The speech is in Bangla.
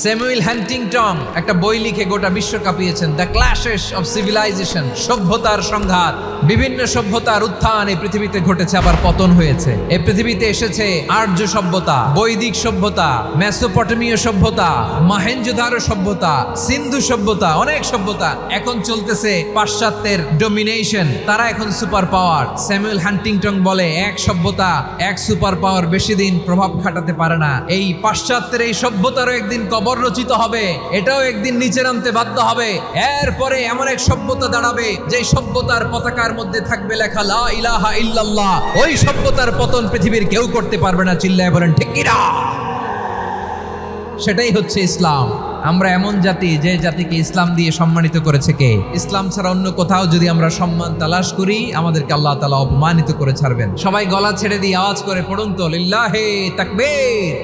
স্যামুয়েল হ্যান্টিংটন একটা বই লিখে গোটা বিশ্ব কাঁপিয়েছেন। দ্য ক্ল্যাশেস অফ সিভিলাইজেশন সভ্যতার সংঘাত। বিভিন্ন সভ্যতার উত্থান এই পৃথিবীতে ঘটেছে, আবার পতন হয়েছে। এই পৃথিবীতে এসেছে আর্য সভ্যতা, বৈদিক সভ্যতা, মেসোপটেমীয় সভ্যতা, মহেঞ্জোদারো সভ্যতা, সিন্ধু সভ্যতা, অনেক সভ্যতা। এখন চলতেছে পাশ্চাত্যের ডোমিনেশন তারা এখন সুপার পাওয়ার স্যামুয়েল হ্যান্টিংটন বলে, এক সভ্যতা, এক সুপার পাওয়ার বেশি দিন প্রভাব খাটাতে পারে না। এই পাশ্চাত্যের এই সভ্যতারও একদিন কবর রচিত হবে, এটাও একদিন নিচে নামতে বাধ্য হবে। এরপরে এমন এক সভ্যতা দাঁড়াবে যে সভ্যতার পতাকার মধ্যে থাকবে লেখা লা ইলাহা ইল্লাল্লাহ। ওই সভ্যতার পতন পৃথিবীর কেউ করতে পারবে না, চিল্লায় বলেন, ঠিক কিনা সেটাই হচ্ছে ইসলাম। আমরা এমন জাতি, যে জাতিকে ইসলাম দিয়ে সম্মানিত করেছে কে? ইসলাম ছাড়া অন্য কোথাও যদি আমরা সম্মান তালাশ করি, আমাদেরকে আল্লাহ তালা অপমানিত করে ছাড়বেন। সবাই গলা ছেড়ে দিয়ে আওয়াজ করে পড়ুন তো, লিল্লাহে তাকবীর।